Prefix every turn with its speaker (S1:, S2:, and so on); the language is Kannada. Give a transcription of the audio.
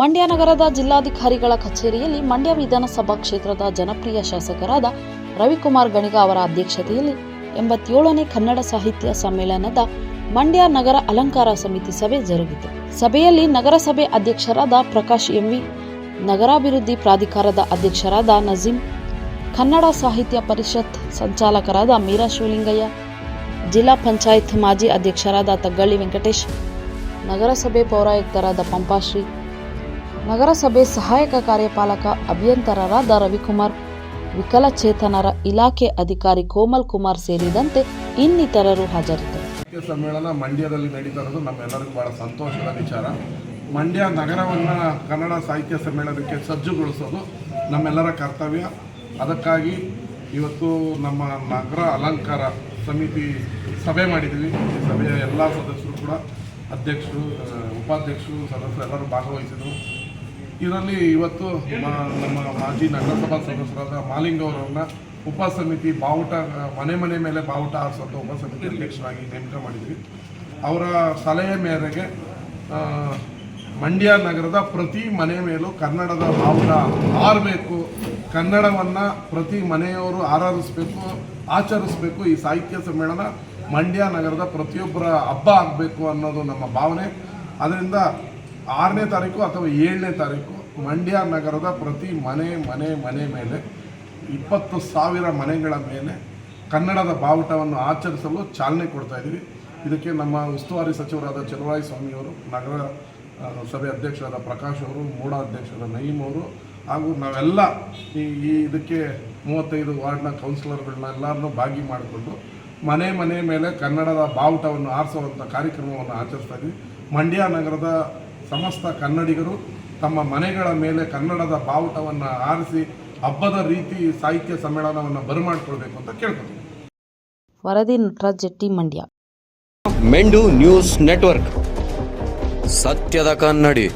S1: ಮಂಡ್ಯ ನಗರದ ಜಿಲ್ಲಾಧಿಕಾರಿಗಳ ಕಚೇರಿಯಲ್ಲಿ ಮಂಡ್ಯ ವಿಧಾನಸಭಾ ಕ್ಷೇತ್ರದ ಜನಪ್ರಿಯ ಶಾಸಕರಾದ ರವಿಕುಮಾರ್ ಗಣಿಗ ಅವರ ಅಧ್ಯಕ್ಷತೆಯಲ್ಲಿ ಎಂಬತ್ತೇಳನೇ ಕನ್ನಡ ಸಾಹಿತ್ಯ ಸಮ್ಮೇಳನದ ಮಂಡ್ಯ ನಗರ ಅಲಂಕಾರ ಸಮಿತಿ ಸಭೆ ಜರುಗಿತು. ಸಭೆಯಲ್ಲಿ ನಗರಸಭೆ ಅಧ್ಯಕ್ಷರಾದ ಪ್ರಕಾಶ್ ಎಂವಿ, ನಗರಾಭಿವೃದ್ಧಿ ಪ್ರಾಧಿಕಾರದ ಅಧ್ಯಕ್ಷರಾದ ನಜೀಂ, ಕನ್ನಡ ಸಾಹಿತ್ಯ ಪರಿಷತ್ ಸಂಚಾಲಕರಾದ ಮೀರಾ ಶಿವಲಿಂಗಯ್ಯ, ಜಿಲ್ಲಾ ಪಂಚಾಯತ್ ಮಾಜಿ ಅಧ್ಯಕ್ಷರಾದ ತಗ್ಗಳ್ಳಿ ವೆಂಕಟೇಶ್, ನಗರಸಭೆ ಪೌರಾಯುಕ್ತರಾದ ಪಂಪಾಶ್ರೀ ನಗರಸಭೆ ಸಹಾಯಕ ಕಾರ್ಯಪಾಲಕ ಅಭಿಯಂತರರಾದ ರವಿಕುಮಾರ್ ವಿಕಲಚೇತನರ ಇಲಾಖೆ ಅಧಿಕಾರಿ ಕೋಮಲ್ ಕುಮಾರ್ ಸೇರಿದಂತೆ ಇನ್ನಿತರರು ಹಾಜರಿದ್ದರು.
S2: ಸಾಹಿತ್ಯ ಸಮ್ಮೇಳನ ಮಂಡ್ಯದಲ್ಲಿ ನಡೀತಾ ಇರೋದು, ನಮ್ಮೆಲ್ಲರಿಗೂ ಬಹಳ ಸಂತೋಷದ ವಿಚಾರ. ಮಂಡ್ಯ ನಗರವನ್ನು ಕನ್ನಡ ಸಾಹಿತ್ಯ ಸಮ್ಮೇಳನಕ್ಕೆ ಸಜ್ಜುಗೊಳಿಸೋದು ನಮ್ಮೆಲ್ಲರ ಕರ್ತವ್ಯ. ಅದಕ್ಕಾಗಿ ಇವತ್ತು ನಮ್ಮ ನಗರ ಅಲಂಕಾರ ಸಮಿತಿ ಸಭೆ ಮಾಡಿದ್ದೀವಿ. ಈ ಸಭೆಯ ಎಲ್ಲ ಸದಸ್ಯರು ಕೂಡ, ಅಧ್ಯಕ್ಷರು, ಉಪಾಧ್ಯಕ್ಷರು, ಸದಸ್ಯರು ಎಲ್ಲರೂ ಭಾಗವಹಿಸಿದರು. ಇದರಲ್ಲಿ ಇವತ್ತು ನಮ್ಮ ಮಾಜಿ ನಗರಸಭಾ ಸದಸ್ಯರಾದ ಮಾಲಿಂಗ್ ಅವರನ್ನು ಉಪ ಸಮಿತಿ ಬಾವುಟ, ಮನೆ ಮನೆ ಮೇಲೆ ಬಾವುಟ ಹಾರಿಸುವಂಥ ಉಪ ಸಮಿತಿ ಅಧ್ಯಕ್ಷರಾಗಿ ನೇಮಕ ಮಾಡಿದ್ವಿ. ಅವರ ಸಲಹೆ ಮೇರೆಗೆ ಮಂಡ್ಯ ನಗರದ ಪ್ರತಿ ಮನೆ ಮೇಲೂ ಕನ್ನಡದ ಬಾವುಟ ಹಾರಬೇಕು, ಕನ್ನಡವನ್ನು ಪ್ರತಿ ಮನೆಯವರು ಆರಾಧಿಸಬೇಕು, ಆಚರಿಸಬೇಕು, ಈ ಸಾಹಿತ್ಯ ಸಮ್ಮೇಳನ ಮಂಡ್ಯ ನಗರದ ಪ್ರತಿಯೊಬ್ಬರ ಹಬ್ಬ ಆಗಬೇಕು ಅನ್ನೋದು ನಮ್ಮ ಭಾವನೆ. ಅದರಿಂದ ಆರನೇ ತಾರೀಕು ಅಥವಾ ಏಳನೇ ತಾರೀಕು ಮಂಡ್ಯ ನಗರದ ಪ್ರತಿ ಮನೆ ಮನೆ ಮನೆ ಮೇಲೆ ಇಪ್ಪತ್ತು ಸಾವಿರ ಮನೆಗಳ ಮೇಲೆ ಕನ್ನಡದ ಬಾವುಟವನ್ನು ಆಚರಿಸಲು ಚಾಲನೆ ಕೊಡ್ತಾ ಇದ್ದೀವಿ. ಇದಕ್ಕೆ ನಮ್ಮ ಉಸ್ತುವಾರಿ ಸಚಿವರಾದ ಚಲುವರಾಯ ಸ್ವಾಮಿಯವರು ನಗರ ಸಭೆ ಅಧ್ಯಕ್ಷರಾದ ಪ್ರಕಾಶ್ ಅವರು, ಮೂಡ ಅಧ್ಯಕ್ಷರಾದ ನಯೀಮ್ ಅವರು ಹಾಗೂ ನಾವೆಲ್ಲ ಈ ಈ ಇದಕ್ಕೆ ಮೂವತ್ತೈದು ವಾರ್ಡ್ನ ಕೌನ್ಸಿಲರ್ಗಳನ್ನ ಎಲ್ಲರನ್ನೂ ಭಾಗಿ ಮಾಡಿಕೊಂಡು ಮನೆ ಮನೆ ಮೇಲೆ ಕನ್ನಡದ ಬಾವುಟವನ್ನು ಆರಿಸುವಂಥ ಕಾರ್ಯಕ್ರಮವನ್ನು ಆಚರಿಸ್ತಾ ಇದ್ದೀವಿ. ಮಂಡ್ಯ ನಗರದ ಸಮಸ್ತ ಕನ್ನಡಿಗರು ತಮ್ಮ ಮನೆಗಳ ಮೇಲೆ ಕನ್ನಡದ ಬಾವುಟವನ್ನು ಆರಿಸಿ ಹಬ್ಬದ ರೀತಿ ಸಾಹಿತ್ಯ ಸಮ್ಮೇಳನವನ್ನು ಬರಮಾಡ್ಕೊಳ್ಬೇಕು ಅಂತ ಕೇಳ್ಕೊತೀನಿ
S1: ವರದಿ ನಟರಾಜ್ ಜಟ್ಟಿ ಮಂಡ್ಯ.
S3: ಮೆಂಡು ನ್ಯೂಸ್ ನೆಟ್ವರ್ಕ್. ಸತ್ಯದ ಕನ್ನಡಿ.